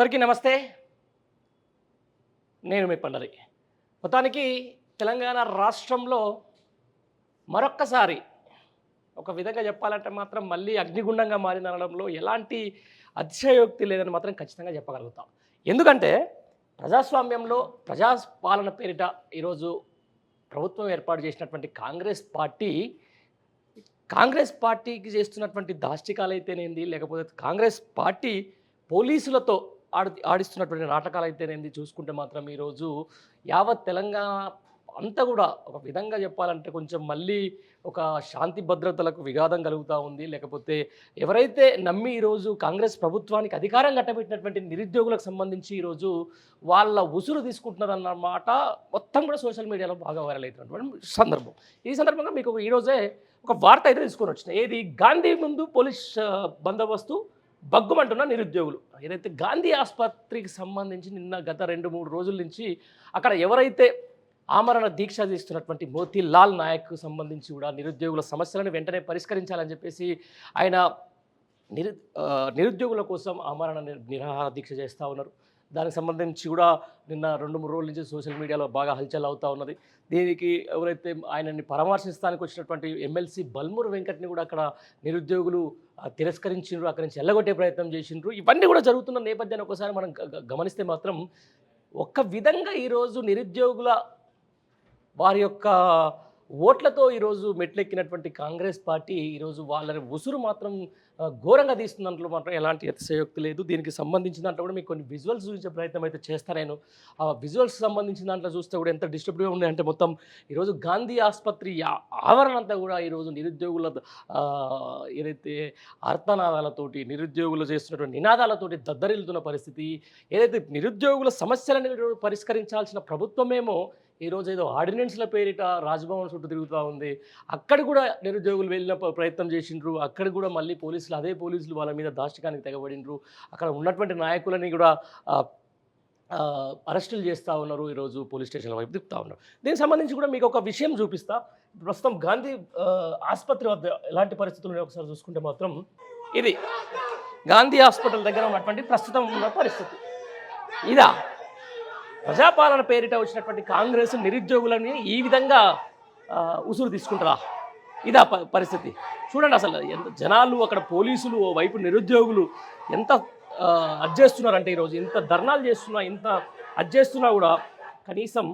అందరికీ నమస్తే. నేను మీ పండరి. మొత్తానికి తెలంగాణ రాష్ట్రంలో మరొక్కసారి ఒక విధంగా చెప్పాలంటే మాత్రం మళ్ళీ అగ్నిగుండంగా మారిందనడంలో ఎలాంటి అతిశయోక్తి లేదని మాత్రం ఖచ్చితంగా చెప్పగలుగుతాం. ఎందుకంటే ప్రజాస్వామ్యంలో ప్రజాపాలన పేరిట ఈరోజు ప్రభుత్వం ఏర్పాటు చేసినటువంటి కాంగ్రెస్ పార్టీ కాంగ్రెస్ పార్టీకి చేస్తున్నటువంటి దాష్టికాలు అయితేనేంది లేకపోతే కాంగ్రెస్ పార్టీ పోలీసులతో ఆడి ఆడిస్తున్నటువంటి నాటకాలు అయితేనేది చూసుకుంటే మాత్రం ఈరోజు యావత్ తెలంగాణ అంతా కూడా ఒక విధంగా చెప్పాలంటే కొంచెం మళ్ళీ ఒక శాంతి భద్రతలకు విఘాతం కలుగుతూ ఉంది. లేకపోతే ఎవరైతే నమ్మి ఈరోజు కాంగ్రెస్ ప్రభుత్వానికి అధికారం కట్టబెట్టినటువంటి నిరుద్యోగులకు సంబంధించి ఈరోజు వాళ్ళ ఉసురు తీసుకుంటున్నారన్నమాట మొత్తం కూడా సోషల్ మీడియాలో బాగా వైరల్ అవుతున్నటువంటి సందర్భం. ఈ సందర్భంగా మీకు ఒక- ఈరోజే ఒక వార్త అయితే తీసుకొని వచ్చిన. ఏది? గాంధీ ముందు పోలీస్ బందోబస్తు బగ్గుమంటున్న నిరుద్యోగులు. ఏదైతే గాంధీ ఆసుపత్రికి సంబంధించి నిన్న గత రెండు మూడు రోజుల నుంచి అక్కడ ఎవరైతే ఆమరణ దీక్ష తీస్తున్నటువంటి మోతీలాల్ నాయక్కు సంబంధించి కూడా నిరుద్యోగుల సమస్యలను వెంటనే పరిష్కరించాలని చెప్పేసి ఆయన నిరు నిరుద్యోగుల కోసం ఆమరణ నిరాహార దీక్ష చేస్తూ ఉన్నారు. దానికి సంబంధించి కూడా నిన్న రెండు మూడు రోజుల నుంచి సోషల్ మీడియాలో బాగా హల్చల్ అవుతూ ఉన్నది. దీనికి ఎవరైతే ఆయనని పరామర్శిస్తానికి వచ్చినటువంటి ఎమ్మెల్సీ బల్మూరు వెంకట్ని కూడా అక్కడ నిరుద్యోగులు తిరస్కరించిండ్రు అక్కడి నుంచి ఎల్లగొట్టే ప్రయత్నం చేసిండ్రు. ఇవన్నీ కూడా జరుగుతున్న నేపథ్యాన్ని ఒకసారి మనం గ- గమనిస్తే మాత్రం ఒక్క విధంగా ఈరోజు నిరుద్యోగుల వారి యొక్క ఓట్లతో ఈరోజు మెట్లెక్కినటువంటి కాంగ్రెస్ పార్టీ ఈరోజు వాళ్ళని ఉసురు మాత్రం ఘోరంగా తీస్తున్న దాంట్లో మాత్రం ఎలాంటి అతిశయోక్తి లేదు. దీనికి సంబంధించిన దాంట్లో కూడా మీకు కొన్ని విజువల్స్ చూసే ప్రయత్నం అయితే చేస్తాను నేను. ఆ విజువల్స్ సంబంధించిన దాంట్లో చూస్తే కూడా ఎంత డిస్టర్బ్గా ఉన్నాయంటే మొత్తం ఈరోజు గాంధీ ఆసుపత్రి ఆవరణ అంతా కూడా ఈరోజు నిరుద్యోగుల ఏదైతే అర్థనాదాలతోటి నిరుద్యోగులు చేస్తున్నటువంటి నినాదాలతోటి దద్దరిల్లుతున్న పరిస్థితి ఏదైతే నిరుద్యోగుల సమస్యలను పరిష్కరించాల్సిన ప్రభుత్వమేమో ఈరోజు ఏదో ఆర్డినెన్స్ల పేరిట రాజ్భవన్ చుట్టూ తిరుగుతూ ఉంది. అక్కడ కూడా నిరుద్యోగులు వెళ్ళిన ప్రయత్నం చేసిండ్రు. అక్కడ కూడా మళ్ళీ పోలీసులు అదే పోలీసులు వాళ్ళ మీద దాష్టికానికి తెగబడినరు. అక్కడ ఉన్నటువంటి నాయకులని కూడా అరెస్టులు చేస్తూ ఉన్నారు ఈరోజు పోలీస్ స్టేషన్ల వైపు తిప్పుతూ ఉన్నారు. దీనికి సంబంధించి కూడా మీకు ఒక విషయం చూపిస్తా. ప్రస్తుతం గాంధీ ఆసుపత్రి వద్ద ఎలాంటి పరిస్థితులు ఒకసారి చూసుకుంటే మాత్రం ఇది. గాంధీ హాస్పిటల్ దగ్గర ఉన్నటువంటి ప్రస్తుతం ఉన్న పరిస్థితి. ఇదా. ప్రజాపాలన పేరిట వచ్చినటువంటి కాంగ్రెస్ నిరుద్యోగులని ఈ విధంగా ఉసురు తీసుకుంటారా ఇదా పరిస్థితి. చూడండి అసలు ఎంత జనాలు అక్కడ పోలీసులు ఓ వైపు నిరుద్యోగులు ఎంత చేస్తున్నారంటే ఈరోజు ఇంత ధర్నాలు చేస్తున్నా ఇంత అది చేస్తున్నా కూడా కనీసం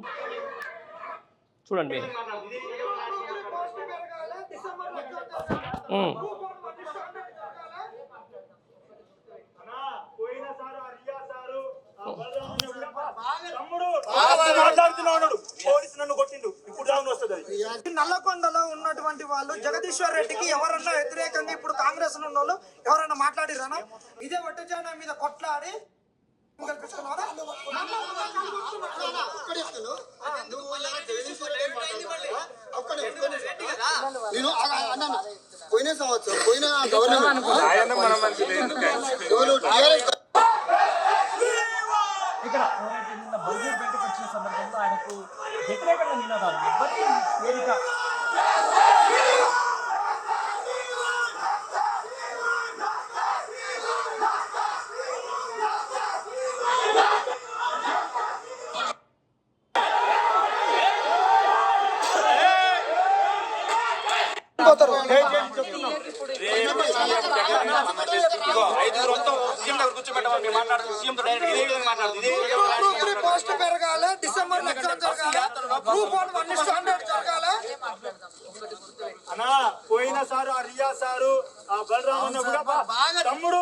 చూడండి మీరు ఉమ్. అన్నా, పోయిన సారు ఆ రియా సారు, ఆ బలరామన్న కూడా తమ్ముడు మాట్లాడుతున్నాడు పోలీసు నన్ను కొట్టిండు ఇప్పుడు డౌన్ వస్తుంది అది ఈ నల్లకొండలో ఉన్నటువంటి జగదీశ్వర్ రెడ్డికి ఎవరన్నా వ్యతిరేకంగా ఇప్పుడు కాంగ్రెస్లో ఉన్న వాళ్ళు ఎవరన్నా మాట్లాడిరానా ఇదే ఒట్టజానా మీద కొట్లాడి? నేను అన్నాను పోయిన సంవత్సరం పోయిన గవర్నమెంట్. ఎవరు టీఆర్ఎస్ ఇక్కడ ఎవరైతే నిన్న బల్గూర్ బయటకు వచ్చిన సందర్భంలో ఆయనకు వ్యతిరేకంగా నినాదాలు కూర్చోబెట్టమని మేము మాట్లాడుతాం సీఎం తో డైరెక్ట్ ఇదే విధంగా మాట్లాడుతుంది ఇదే విధంగా గ్రూప్ త్రీ పోస్ట్ పెరగాలి డిసెంబర్లో ఎగ్జామ్ జరగాలి గ్రూప్ వన్ వన్ స్టాండర్డ్ జరగాలి. అన్నా పోయిన సారు ఆ రియా సారు ఆ బలరామన్న కూడా తమ్ముడు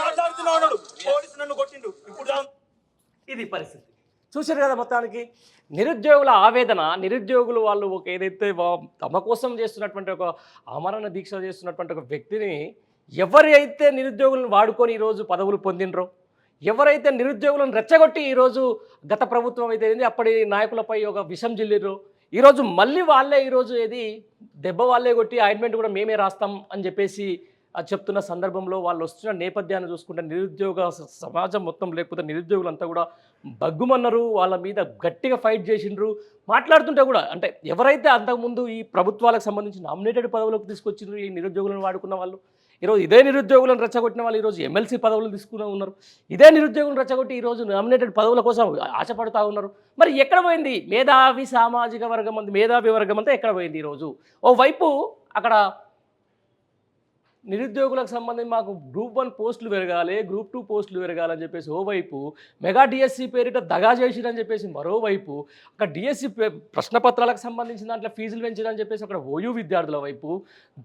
మాట్లాడుతున్నాడు పోలీసు నన్ను కొట్టిండు ఇప్పుడు ఇది పరిస్థితి. చూశారు కదా మొత్తానికి. నిరుద్యోగుల ఆవేదన నిరుద్యోగులు వాళ్ళు ఒక ఏదైతే తమ కోసం చేస్తున్నటువంటి ఒక ఆమరణ దీక్ష చేస్తున్నటువంటి ఒక వ్యక్తిని ఎవరైతే నిరుద్యోగులను వాడుకొని ఈరోజు పదవులు పొందినరో ఎవరైతే నిరుద్యోగులను రెచ్చగొట్టి ఈరోజు గత ప్రభుత్వం అయితే ఏంది అప్పటి నాయకులపై ఒక విషం జిల్లిరో ఈరోజు మళ్ళీ వాళ్ళే ఈరోజు ఏది దెబ్బ వాళ్ళే కొట్టి ఆయింట్మెంట్ కూడా మేమే రాస్తాం అని చెప్పేసి చెప్తున్న సందర్భంలో వాళ్ళు వస్తున్న నేపథ్యాన్ని చూసుకుంటే నిరుద్యోగ సమాజం మొత్తం లేకపోతే నిరుద్యోగులంతా కూడా బగ్గుమన్నారు వాళ్ళ మీద గట్టిగా ఫైట్ చేసిండ్రు మాట్లాడుతుంటే కూడా అంటే ఎవరైతే అంతకుముందు ఈ ప్రభుత్వాలకు సంబంధించి నామినేటెడ్ పదవులకు తీసుకొచ్చిండ్రు ఈ నిరుద్యోగులను వాడుకున్న వాళ్ళు ఈరోజు ఇదే నిరుద్యోగులను రెచ్చగొట్టిన వాళ్ళు ఈరోజు ఎమ్మెల్సీ పదవులు తీసుకునే ఉన్నారు. ఇదే నిరుద్యోగులను రెచ్చగొట్టి ఈరోజు నామినేటెడ్ పదవుల కోసం ఆశపడుతూ ఉన్నారు. మరి ఎక్కడ పోయింది? మేధావి సామాజిక వర్గం అంత మేధావి వర్గం అంతా ఎక్కడ పోయింది ఈరోజు? ఓవైపు అక్కడ నిరుద్యోగులకు సంబంధించి మాకు గ్రూప్ వన్ పోస్టులు పెరగాలి గ్రూప్ టూ పోస్టులు పెరగాలని చెప్పేసి ఓవైపు మెగా డిఎస్సి పేరిట దగా చేసిరని చెప్పేసి మరోవైపు అక్కడ డిఎస్సి ప్రశ్నపత్రాలకు సంబంధించిన దాంట్లో ఫీజులు పెంచిరని చెప్పేసి అక్కడ ఓయూ విద్యార్థుల వైపు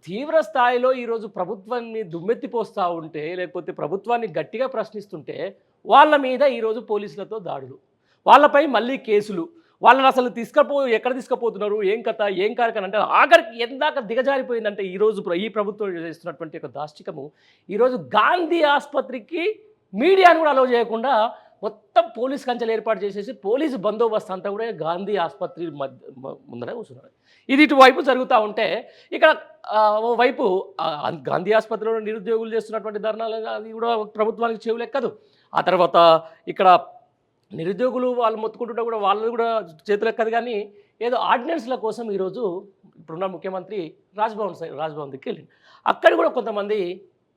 తీవ్ర స్థాయిలో ఈరోజు ప్రభుత్వాన్ని దుమ్మెత్తిపోస్తూ ఉంటే లేకపోతే ప్రభుత్వాన్ని గట్టిగా ప్రశ్నిస్తుంటే వాళ్ళ మీద ఈరోజు పోలీసులతో దాడులు. వాళ్ళపై మళ్ళీ కేసులు. వాళ్ళని అసలు తీసుకపో ఎక్కడ తీసుకుపోతున్నారు? ఏం కథ? ఏం కార్యక్రమం అంటే ఆఖరికి ఎందాక దిగజారిపోయిందంటే ఈరోజు ప్ర- ఈ ప్రభుత్వం చేస్తున్నటువంటి ఒక దాష్టికము. ఈరోజు గాంధీ ఆసుపత్రికి మీడియాను కూడా అలో చేయకుండా మొత్తం పోలీస్ కంచెలు ఏర్పాటు చేసేసి పోలీసు బందోబస్తు అంతా కూడా గాంధీ ఆసుపత్రి మధ్య ముందరే కూర్చున్నారు. ఇది ఇటువైపు జరుగుతూ ఉంటే ఇక్కడ ఓ వైపు గాంధీ ఆసుపత్రిలో నిరుద్యోగులు చేస్తున్నటువంటి ధర్నాలు అది కూడా ప్రభుత్వానికి చెవులు ఎక్కదు ఆ తర్వాత ఇక్కడ నిరుద్యోగులు వాళ్ళు మొత్తుకుంటుంటే కూడా వాళ్ళు కూడా చేతులు ఎక్కదు కానీ ఏదో ఆర్డినెన్స్ల కోసం ఈరోజు ఇప్పుడున్న ముఖ్యమంత్రి రాజ్భవన్ రాజ్భవన్ దగ్గరికి వెళ్ళింది అక్కడ కూడా కొంతమంది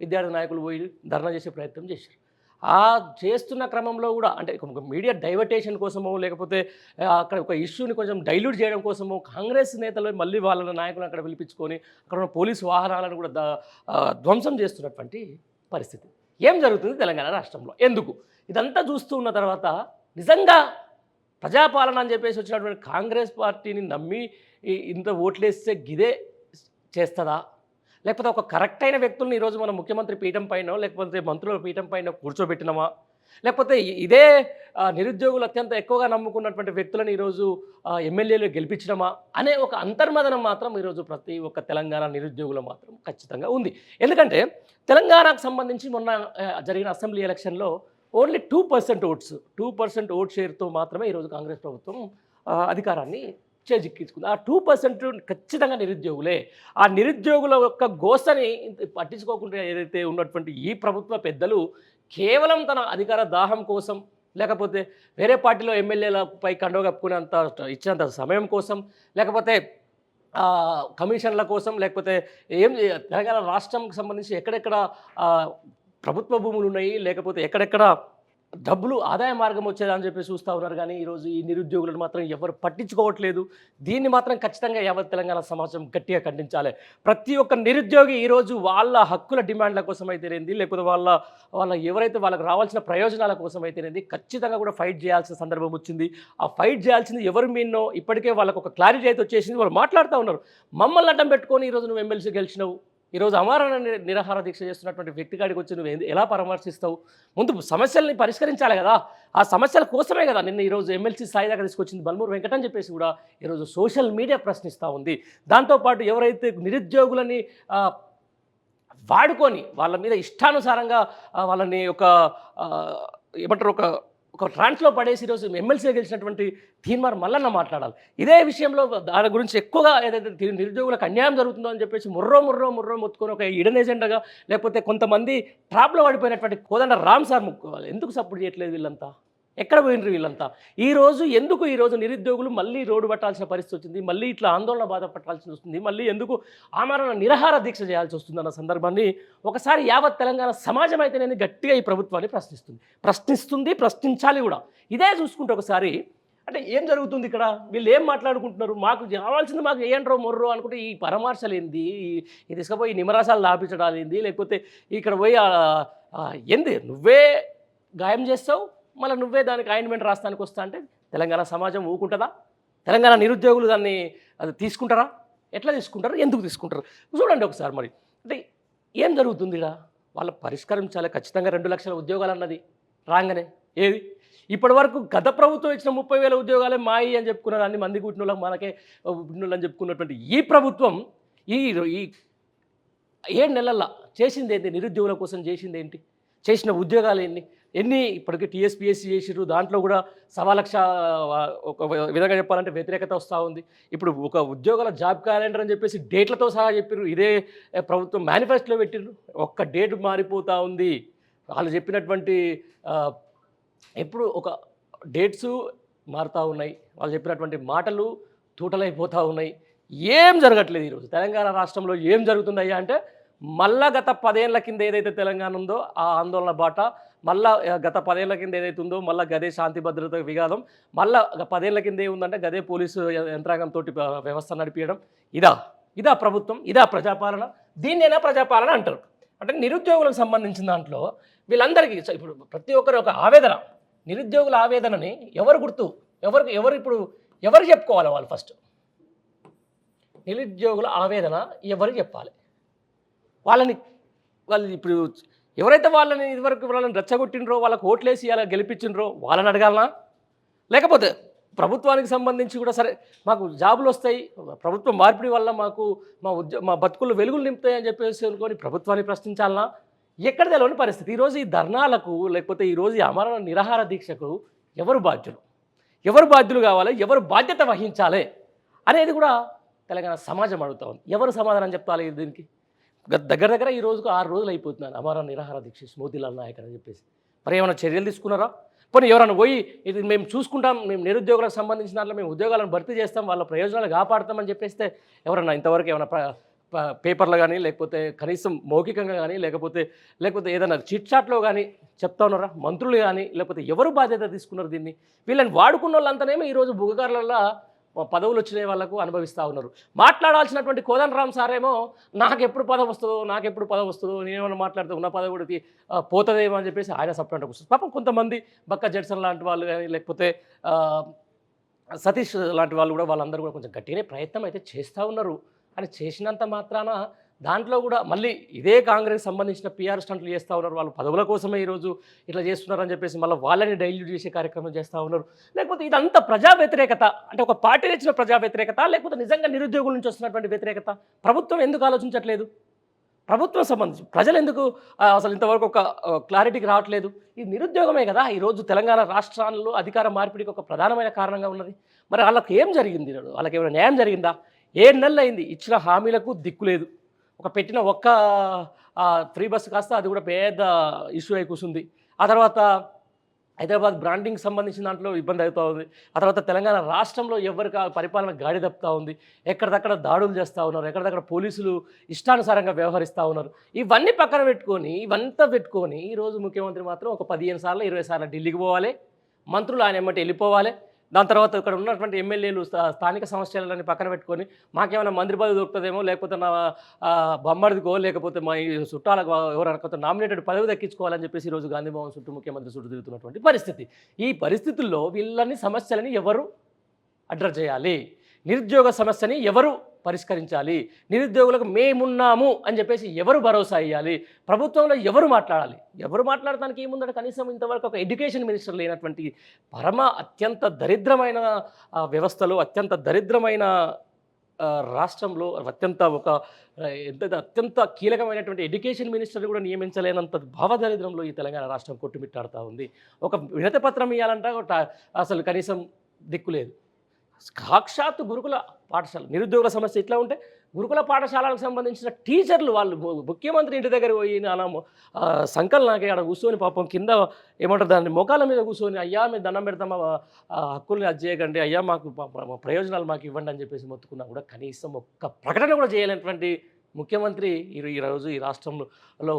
విద్యార్థి నాయకులు పోయి ధర్నా చేసే ప్రయత్నం చేశారు. ఆ చేస్తున్న క్రమంలో కూడా అంటే మీడియా డైవర్టేషన్ కోసమో లేకపోతే అక్కడ ఒక ఇష్యూని కొంచెం డైల్యూట్ చేయడం కోసమో కాంగ్రెస్ నేతలు మళ్ళీ వాళ్ళ నాయకులను అక్కడ పిలిపించుకొని అక్కడ ఉన్న పోలీసు వాహనాలను కూడా ధ్వంసం చేస్తున్నటువంటి పరిస్థితి. ఏం జరుగుతుంది తెలంగాణ రాష్ట్రంలో? ఎందుకు? ఇదంతా చూస్తూ ఉన్న తర్వాత నిజంగా ప్రజాపాలన అని చెప్పేసి వచ్చినటువంటి కాంగ్రెస్ పార్టీని నమ్మి ఇంత ఓట్లేస్తే గిదే చేస్తుందా? లేకపోతే ఒక కరెక్ట్ అయిన వ్యక్తులను ఈరోజు మన ముఖ్యమంత్రి పీఠం పైన లేకపోతే మంత్రుల పీఠం పైన కూర్చోబెట్టినామా? లేకపోతే ఇదే నిరుద్యోగులు అత్యంత ఎక్కువగా నమ్ముకున్నటువంటి వ్యక్తులను ఈరోజు ఎమ్మెల్యేలు గెలిపించడమా అనే ఒక అంతర్మదనం మాత్రం ఈరోజు ప్రతి ఒక్క తెలంగాణ నిరుద్యోగులు మాత్రం ఖచ్చితంగా ఉంది. ఎందుకంటే తెలంగాణకు సంబంధించి మొన్న జరిగిన అసెంబ్లీ ఎలక్షన్లో only two percent votes two percent vote షేర్తో మాత్రమే ఈరోజు కాంగ్రెస్ ప్రభుత్వం అధికారాన్ని చేజిక్కించుకుంది. ఆ టూ పర్సెంట్ ఖచ్చితంగా నిరుద్యోగులే. ఆ నిరుద్యోగుల యొక్క గోసని పట్టించుకోకుండా ఏదైతే ఉన్నటువంటి ఈ ప్రభుత్వ పెద్దలు కేవలం తన అధికార దాహం కోసం లేకపోతే వేరే పార్టీలో ఎమ్మెల్యేలపై కండవ కప్పుకునేంత ఇచ్చినంత సమయం కోసం లేకపోతే కమిషన్ల కోసం లేకపోతే ఏం తెలంగాణ రాష్ట్రంకి సంబంధించి ఎక్కడెక్కడ ప్రభుత్వ భూములు ఉన్నాయి లేకపోతే ఎక్కడెక్కడ డబ్బులు ఆదాయ మార్గం వచ్చేదని చెప్పి చూస్తూ ఉన్నారు. కానీ ఈరోజు ఈ నిరుద్యోగులను మాత్రం ఎవరు పట్టించుకోవట్లేదు. దీన్ని మాత్రం ఖచ్చితంగా యావత్ తెలంగాణ సమాజం గట్టిగా ఖండించాలి. ప్రతి ఒక్క నిరుద్యోగి ఈరోజు వాళ్ళ హక్కుల డిమాండ్ల కోసం అయితేనేది లేకపోతే వాళ్ళ వాళ్ళ ఎవరైతే వాళ్ళకి రావాల్సిన ప్రయోజనాల కోసం అయితేనేది ఖచ్చితంగా కూడా ఫైట్ చేయాల్సిన సందర్భం వచ్చింది. ఆ ఫైట్ చేయాల్సింది ఎవరు మీన్నో ఇప్పటికే వాళ్ళకు ఒక క్లారిటీ అయితే వచ్చేసింది. వాళ్ళు మాట్లాడుతూ ఉన్నారు. మమ్మల్ని అడ్డం పెట్టుకొని ఈరోజు నువ్వు ఎమ్మెల్సీ గెలిచినావు. ఈరోజు అమరణ నిరాహార దీక్ష చేస్తున్నటువంటి వ్యక్తి కాడికి వచ్చి నువ్వు ఎలా పరామర్శిస్తావు? ముందు సమస్యల్ని పరిష్కరించాలి కదా. ఆ సమస్యల కోసమే కదా నిన్న ఈరోజు ఎమ్మెల్సీ స్థాయి దాకా తీసుకొచ్చింది బల్మూరు వెంకట అని చెప్పేసి కూడా ఈరోజు సోషల్ మీడియా ప్రశ్నిస్తూ ఉంది. దాంతోపాటు ఎవరైతే నిరుద్యోగులని వాడుకొని వాళ్ళ మీద ఇష్టానుసారంగా వాళ్ళని ఒక ఏమంటారు ఒక ఒక ట్రాన్స్లో పడేసి ఈరోజు ఎమ్మెల్సీ గెలిచినటువంటి తీన్మార్ మల్లన్న మాట్లాడాలి. ఇదే విషయంలో దాని గురించి ఎక్కువగా ఏదైతే నిరుద్యోగులకు అన్యాయం జరుగుతుందో అని చెప్పేసి ముర్రో ముర్రో ముర్రో మొత్తుకొని ఒక ఇడన్ ఎజెండాగా లేకపోతే కొంతమంది ట్రాప్లో పడిపోయినటువంటి కోదండ రామ్ సార్ ముక్కోవాలి ఎందుకు సపోర్ట్ చేయట్లేదు వీళ్ళంతా? ఎక్కడ పోయినరు వీళ్ళంతా? ఈ రోజు ఎందుకు ఈరోజు నిరుద్యోగులు మళ్ళీ రోడ్డు పట్టాల్సిన పరిస్థితి వచ్చింది? మళ్ళీ ఇట్లా ఆందోళన బాధ పట్టాల్సి వస్తుంది? మళ్ళీ ఎందుకు ఆమరణ నిరహార దీక్ష చేయాల్సి వస్తుంది అన్న సందర్భాన్ని ఒకసారి యావత్ తెలంగాణ సమాజం అయితే గట్టిగా ఈ ప్రభుత్వాన్ని ప్రశ్నిస్తుంది. ప్రశ్నిస్తుంది ప్రశ్నించాలి కూడా. ఇదే చూసుకుంటే ఒకసారి అంటే ఏం జరుగుతుంది ఇక్కడ? వీళ్ళు ఏం మాట్లాడుకుంటున్నారు? మాకు కావాల్సింది మాకు ఏంట్రో మొర్రో అనుకుంటే ఈ పరామర్శలు ఏంది ఈ- ఈ తీసుకుపోయి నిమరాసాలు దాపించడాలు ఏంది లేకపోతే ఇక్కడ పోయి ఏంది? నువ్వే గాయం చేస్తావు? మళ్ళీ నువ్వే దానికి ఆయింట్మెంట్ రాస్తానికి వస్తా అంటే తెలంగాణ సమాజం ఊకుంటుందా? తెలంగాణ నిరుద్యోగులు దాన్ని అది తీసుకుంటారా? ఎట్లా తీసుకుంటారు? ఎందుకు తీసుకుంటారు? చూడండి ఒకసారి మరి. అంటే ఏం జరుగుతుంది ఇలా? వాళ్ళ పరిష్కరించాలి. ఖచ్చితంగా రెండు లక్షల ఉద్యోగాలు అన్నది. రాగానే. ఏది? ఇప్పటి వరకు గత ప్రభుత్వం ఇచ్చిన ముప్పై వేల ఉద్యోగాలే మాయి అని చెప్పుకున్నారు అన్ని మంది కుట్టిన మనకే పుట్టిన అని చెప్పుకున్నటువంటి ఈ ప్రభుత్వం ఈ ఈ ఏడు నెలల్లో చేసింది ఏంటి? నిరుద్యోగుల కోసం చేసింది ఏంటి? చేసిన ఉద్యోగాలు ఏంటి? ఎన్ని ఇప్పటికీ టీఎస్పీఎస్సీ చేసిర్రు? దాంట్లో కూడా సవా లక్ష ఒక విధంగా చెప్పాలంటే వ్యతిరేకత వస్తూ ఉంది. ఇప్పుడు ఒక ఉద్యోగాల జాబ్ క్యాలెండర్ అని చెప్పేసి డేట్లతో సహా చెప్పారు ఇదే ప్రభుత్వం మేనిఫెస్టోలో పెట్టిర్రు. ఒక్క డేట్ మారిపోతూ ఉంది. వాళ్ళు చెప్పినటువంటి ఎప్పుడు ఒక డేట్స్ మారుతూ ఉన్నాయి. వాళ్ళు చెప్పినటువంటి మాటలు తూటలైపోతూ ఉన్నాయి. ఏం జరగట్లేదు ఈరోజు? తెలంగాణ రాష్ట్రంలో ఏం జరుగుతుందయ్యా అంటే మళ్ళా గత పదేళ్ళ కింద ఏదైతే తెలంగాణ ఉందో ఆ ఆందోళన బాట మళ్ళా గత పదేళ్ళ కింద ఏదైతే ఉందో మళ్ళీ గదే శాంతి భద్రత విఘాతం మళ్ళా పదేళ్ళ కింద ఏముందంటే గదే పోలీసు యంత్రాంగంతో వ్యవస్థ నడిపించడం ఇదా ఇదా ప్రభుత్వం ఇదా ప్రజాపాలన దీన్నైనా ప్రజాపాలన అంటారు. అంటే నిరుద్యోగులకు సంబంధించిన దాంట్లో వీళ్ళందరికీ ఇప్పుడు ప్రతి ఒక్కరు ఒక ఆవేదన. నిరుద్యోగుల ఆవేదనని ఎవరు గుర్తు ఎవరు ఎవరు ఇప్పుడు ఎవరు చెప్పుకోవాలి వాళ్ళు ఫస్ట్? నిరుద్యోగుల ఆవేదన ఎవరు చెప్పాలి? వాళ్ళని వాళ్ళు ఇప్పుడు ఎవరైతే వాళ్ళని ఇదివరకు వాళ్ళని రెచ్చగొట్టినరో వాళ్ళకి ఓట్లేసి అలా గెలిపించినరో వాళ్ళని అడగాలనా? లేకపోతే ప్రభుత్వానికి సంబంధించి కూడా సరే మాకు జాబులు వస్తాయి ప్రభుత్వం మార్పిడి వల్ల మాకు మా ఉద్యో మా బతుకులు వెలుగులు నింపుతాయి అని చెప్పేసి అనుకొని ప్రభుత్వాన్ని ప్రశ్నించాలనా? ఎక్కడ తెలవని పరిస్థితి. ఈరోజు ఈ ధర్నాలకు లేకపోతే ఈరోజు ఈ అమరణ నిరాహార దీక్షకు ఎవరు బాధ్యులు? ఎవరు బాధ్యులు కావాలి? ఎవరు బాధ్యత వహించాలి? అనేది కూడా తెలంగాణ సమాజం అడుగుతా ఉంది. ఎవరు సమాధానం చెప్తాలి దీనికి? గత దగ్గర దగ్గర ఈ రోజుకు ఆరు రోజులు అయిపోతున్నాను అమర నిరాహార దీక్ష మోతీలాల్ నాయక్ అని చెప్పేసి. మరి ఏమైనా చర్యలు తీసుకున్నారా? పోనీ ఎవరైనా పోయి ఇది మేము చూసుకుంటాం మేము నిరుద్యోగులకు సంబంధించిన దాంట్లో మేము ఉద్యోగాలను భర్తీ చేస్తాం వాళ్ళ ప్రయోజనాలు కాపాడతామని చెప్పేస్తే ఎవరన్నా ఇంతవరకు ఏమైనా పేపర్లో కానీ లేకపోతే కనీసం మౌఖికంగా కానీ లేకపోతే లేకపోతే ఏదైనా చిట్ చాట్లో కానీ చెప్తా ఉన్నారా? మంత్రులు కానీ లేకపోతే ఎవరు బాధ్యత తీసుకున్నారు దీన్ని? వీళ్ళని వాడుకున్న వాళ్ళంతానేమో ఈరోజు బుగగారులలో పదవులు వచ్చిన వాళ్ళకు అనుభవిస్తూ ఉన్నారు. మాట్లాడాల్సినటువంటి కోదండరామ్ సారేమో నాకు ఎప్పుడు పదవి వస్తుందో నాకు ఎప్పుడు పదవి వస్తుందో నేనేమన్నా మాట్లాడితే ఉన్న పదవి కూడా పోతుందేమో అని చెప్పేసి ఆయన సపరేట్గా కూర్చుంది పాపం కొంతమంది బక్క జడ్సన్ లాంటి వాళ్ళు కానీ లేకపోతే సతీష్ లాంటి వాళ్ళు కూడా వాళ్ళందరూ కూడా కొంచెం గట్టిగానే ప్రయత్నం అయితే చేస్తూ ఉన్నారు. అని చేసినంత మాత్రాన దాంట్లో కూడా మళ్ళీ ఇదే కాంగ్రెస్ సంబంధించిన పిఆర్ స్టంట్లు చేస్తూ ఉన్నారు. వాళ్ళు పదవుల కోసమే ఈరోజు ఇట్లా చేస్తున్నారని చెప్పేసి మళ్ళీ వాళ్ళని డైల్యూట్ చేసే కార్యక్రమం చేస్తూ ఉన్నారు. లేకపోతే ఇదంతా ప్రజా వ్యతిరేకత. అంటే ఒక పార్టీ ఇచ్చిన ప్రజా వ్యతిరేకత లేకపోతే నిజంగా నిరుద్యోగుల నుంచి వస్తున్నటువంటి వ్యతిరేకత. ప్రభుత్వం ఎందుకు ఆలోచించట్లేదు? ప్రభుత్వం సంబంధించి ప్రజలు ఎందుకు అసలు ఇంతవరకు ఒక క్లారిటీకి రావట్లేదు? ఈ నిరుద్యోగమే కదా. ఈరోజు తెలంగాణ రాష్ట్రాల్లో అధికార మార్పిడికి ఒక ప్రధానమైన కారణంగా ఉన్నది. మరి వాళ్ళకి ఏం జరిగింది? వాళ్ళకి ఏమైనా న్యాయం జరిగిందా? ఏడు నెలలు అయింది ఇచ్చిన హామీలకు దిక్కులేదు ఒక పెట్టిన ఒక్క ఫ్రీ బస్సు కాస్త అది కూడా పెద్ద ఇష్యూ అయి కూర్చుంది ఆ తర్వాత హైదరాబాద్ బ్రాండింగ్ సంబంధించిన దాంట్లో ఇబ్బంది అవుతూ ఉంది. ఆ తర్వాత తెలంగాణ రాష్ట్రంలో ఎవరికి పరిపాలన గాడి తప్పుతూ ఉంది. ఎక్కడిదక్కడ దాడులు చేస్తూ ఉన్నారు. ఎక్కడిదక్కడ పోలీసులు ఇష్టానుసారంగా వ్యవహరిస్తూ ఉన్నారు. ఇవన్నీ పక్కన పెట్టుకొని ఇవంతా పెట్టుకొని ఈరోజు ముఖ్యమంత్రి మాత్రం ఒక పదిహేను సార్లు ఇరవై సార్లు ఢిల్లీకి పోవాలి. మంత్రులు ఆయన ఎమ్మటి వెళ్ళిపోవాలి. దాని తర్వాత ఇక్కడ ఉన్నటువంటి ఎమ్మెల్యేలు స్థానిక సమస్యలని పక్కన పెట్టుకొని మాకేమైనా మంత్రి పదవి దొరుకుతుందేమో లేకపోతే నా బొమ్మడిదికో లేకపోతే మా ఈ చుట్టాలకు ఎవరైనా నామినేటెడ్ పదవి దక్కించుకోవాలని చెప్పేసి ఈరోజు గాంధీభవన్ చుట్టూ ముఖ్యమంత్రి చుట్టూ తిరుగుతున్నటువంటి పరిస్థితి. ఈ పరిస్థితుల్లో వీళ్ళని సమస్యలని ఎవరు అడ్రస్ చేయాలి? నిరుద్యోగ సమస్యని ఎవరు పరిష్కరించాలి. నిరుద్యోగులకు మేమున్నాము అని చెప్పేసి ఎవరు భరోసా ఇవ్వాలి ప్రభుత్వంలో ఎవరు మాట్లాడాలి? ఎవరు మాట్లాడటానికి ఏముందంటే కనీసం ఇంతవరకు ఒక ఎడ్యుకేషన్ మినిస్టర్ లేనటువంటి పరమ అత్యంత దరిద్రమైన వ్యవస్థలో అత్యంత దరిద్రమైన రాష్ట్రంలో అత్యంత ఒక ఎంత అత్యంత కీలకమైనటువంటి ఎడ్యుకేషన్ మినిస్టర్ కూడా నియమించలేనంత భావదరిద్రంలో ఈ తెలంగాణ రాష్ట్రం కొట్టుమిట్టాడుతూ ఉంది. ఒక వినతి పత్రం ఇవ్వాలంటే ఒక అసలు కనీసం దిక్కు లేదు. సాక్షాత్తు గురుకుల పాఠశాల నిరుద్యోగుల సమస్య ఇట్లా ఉంటే గురుకుల పాఠశాలకు సంబంధించిన టీచర్లు వాళ్ళు ముఖ్యమంత్రి ఇంటి దగ్గర పోయి అలా సంకల్ నాకే అక్కడ కూర్చొని పాపం కింద ఏమంటారు దాన్ని మొఖాల మీద కూర్చొని అయ్యా మీ దండం పెడతామా హక్కుల్ని అది చేయకండి అయ్యా మాకు ప్రయోజనాలు మాకు ఇవ్వండి అని చెప్పేసి మొత్తుకున్నా కూడా కనీసం ఒక్క ప్రకటన కూడా చేయలేనటువంటి ముఖ్యమంత్రి ఈ ఈ రోజు ఈ రాష్ట్రంలో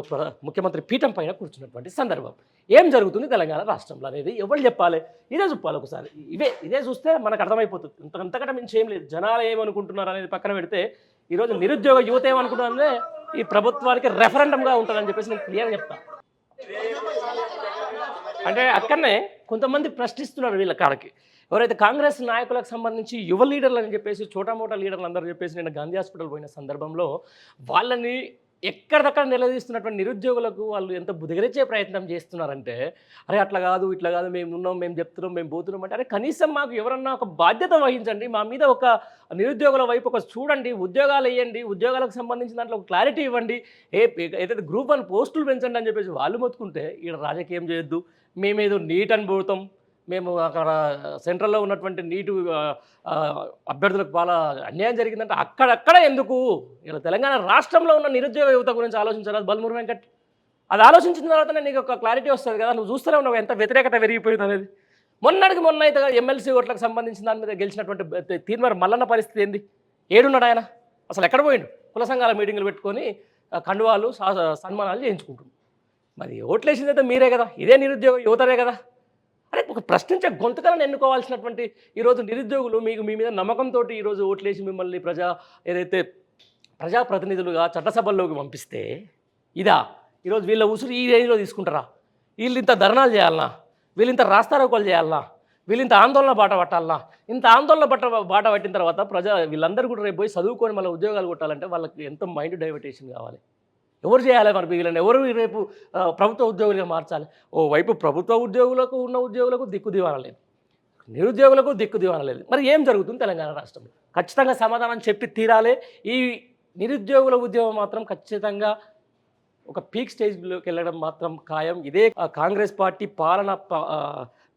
ప్ర- ముఖ్యమంత్రి పీఠం పైన కూర్చున్నటువంటి సందర్భం. ఏం జరుగుతుంది తెలంగాణ రాష్ట్రంలో అనేది ఎవరు చెప్పాలి? ఇదే చెప్పాలి ఒకసారి. ఇవే ఇదే చూస్తే మనకు అర్థమైపోతుంది. ఇంత అంతకంటే మించి ఏం లేదు. జనాలు ఏమనుకుంటున్నారు అనేది పక్కన పెడితే ఈరోజు నిరుద్యోగ యువత ఏమనుకుంటుందంటే ఈ ప్రభుత్వానికి రెఫరెండంగా ఉంటుందని చెప్పేసి నేను క్లియర్గా చెప్తాను అంటే అక్కడనే కొంతమంది ప్రశ్నిస్తున్నారు వీళ్ళ కాడకి. ఎవరైతే కాంగ్రెస్ నాయకులకు సంబంధించి యువ లీడర్లు అని చెప్పేసి చోటా మోటా లీడర్లు అందరూ చెప్పేసి నేను గాంధీ హాస్పిటల్ పోయిన సందర్భంలో వాళ్ళని ఎక్కడిదక్కడ నిలదీస్తున్నటువంటి నిరుద్యోగులకు వాళ్ళు ఎంత బుదిగరించే ప్రయత్నం చేస్తున్నారంటే అరే అట్లా కాదు ఇట్లా కాదు మేము ఉన్నాం మేము చెప్తున్నాం మేము పోతున్నాం అంటే అరే కనీసం మాకు ఎవరన్నా ఒక బాధ్యత వహించండి మా మీద ఒక నిరుద్యోగుల వైపు ఒక చూడండి ఉద్యోగాలు వేయండి ఉద్యోగాలకు సంబంధించిన దాంట్లో ఒక క్లారిటీ ఇవ్వండి ఏ ఏదైతే గ్రూప్ వన్ పోస్టులు పెంచండి అని చెప్పేసి వాళ్ళు మొత్తుకుంటే ఇక్కడ రాజకీయం చేయొద్దు మేమేదో నీట్ అని పోతాం మేము అక్కడ సెంట్రల్లో ఉన్నటువంటి నీటు అభ్యర్థులకు చాలా అన్యాయం జరిగిందంటే అక్కడక్కడ ఎందుకు? ఇలా తెలంగాణ రాష్ట్రంలో ఉన్న నిరుద్యోగ యువత గురించి ఆలోచించాలి అది బల్మూరు వెంకట్. అది ఆలోచించిన తర్వాతనే నీకు ఒక క్లారిటీ వస్తుంది కదా? నువ్వు చూస్తూనే ఉన్నావు ఎంత వ్యతిరేకత పెరిగిపోయింది అనేది. మొన్నటికి మొన్న అయితే ఎమ్మెల్సీ ఓట్లకు సంబంధించిన దాని మీద గెలిచినటువంటి బ- మల్లన్న పరిస్థితి ఏంది? ఏడున్నాడు ఆయన. అసలు ఎక్కడ పోయిండు? కుల సంఘాల మీటింగ్లు పెట్టుకొని కండువాలు సన్మానాలు చేయించుకుంటున్నారు మరి ఓట్లేసింది అయితే మీరే కదా? ఇదే నిరుద్యోగ యువతరే కదా? అరే ఒక ప్రశ్నించే గొంతుకలను ఎన్నుకోవాల్సినటువంటి ఈరోజు నిరుద్యోగులు మీకు మీ మీద నమ్మకంతో ఈరోజు ఓట్లేసి మిమ్మల్ని ప్రజా ఏదైతే ప్రజాప్రతినిధులుగా చట్టసభల్లోకి పంపిస్తే ఇదా? ఈరోజు వీళ్ళ ఉసురు ఈ రేంజ్లో తీసుకుంటారా? వీళ్ళు ఇంత ధర్నాలు చేయాలనా? వీళ్ళు ఇంత రాస్తారోకోలు చేయాలనా? వీళ్ళు ఇంత ఆందోళన బాట పట్టాలనా? ఇంత ఆందోళన బట్ట బాట పట్టిన తర్వాత ప్రజా వీళ్ళందరూ కూడా రేపు పోయి చదువుకొని మళ్ళీ ఉద్యోగాలు కొట్టాలంటే వాళ్ళకి ఎంత మైండ్ డైవర్టేషన్ కావాలి. ఎవరు చేయాలి మరి మిగిలిన ఎవరు రేపు ప్రభుత్వ ఉద్యోగులుగా మార్చాలి? ఓ వైపు ప్రభుత్వ ఉద్యోగులకు ఉన్న ఉద్యోగులకు దిక్కు దివాన లేదు. నిరుద్యోగులకు దిక్కు దివాన లేదు. మరి ఏం జరుగుతుంది తెలంగాణ రాష్ట్రంలో? ఖచ్చితంగా సమాధానం చెప్పి తీరాలి. ఈ నిరుద్యోగుల ఉద్యమం మాత్రం ఖచ్చితంగా ఒక పీక్ స్టేజ్లోకి వెళ్ళడం మాత్రం ఖాయం. ఇదే కాంగ్రెస్ పార్టీ పాలన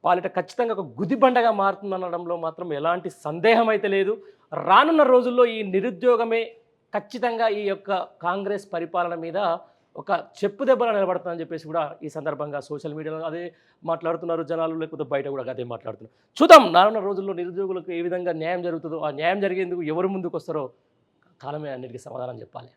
పాలిట ఖచ్చితంగా ఒక గుదిబండగా మారుతుందనడంలో మాత్రం ఎలాంటి సందేహం అయితే లేదు. రానున్న రోజుల్లో ఈ నిరుద్యోగమే ఖచ్చితంగా ఈ యొక్క కాంగ్రెస్ పరిపాలన మీద ఒక చెప్పు దెబ్బలా నిలబడుతుందని చెప్పేసి కూడా ఈ సందర్భంగా సోషల్ మీడియాలో అదే మాట్లాడుతున్నారు జనాలు లేకపోతే బయట కూడా అదే మాట్లాడుతున్నారు. చూద్దాం రానున్న రోజుల్లో నిరుద్యోగులకు ఏ విధంగా న్యాయం జరుగుతుందో ఆ న్యాయం జరిగేందుకు ఎవరు ముందుకు వస్తారో కాలమే అన్నిటికీ సమాధానం చెప్పాలి.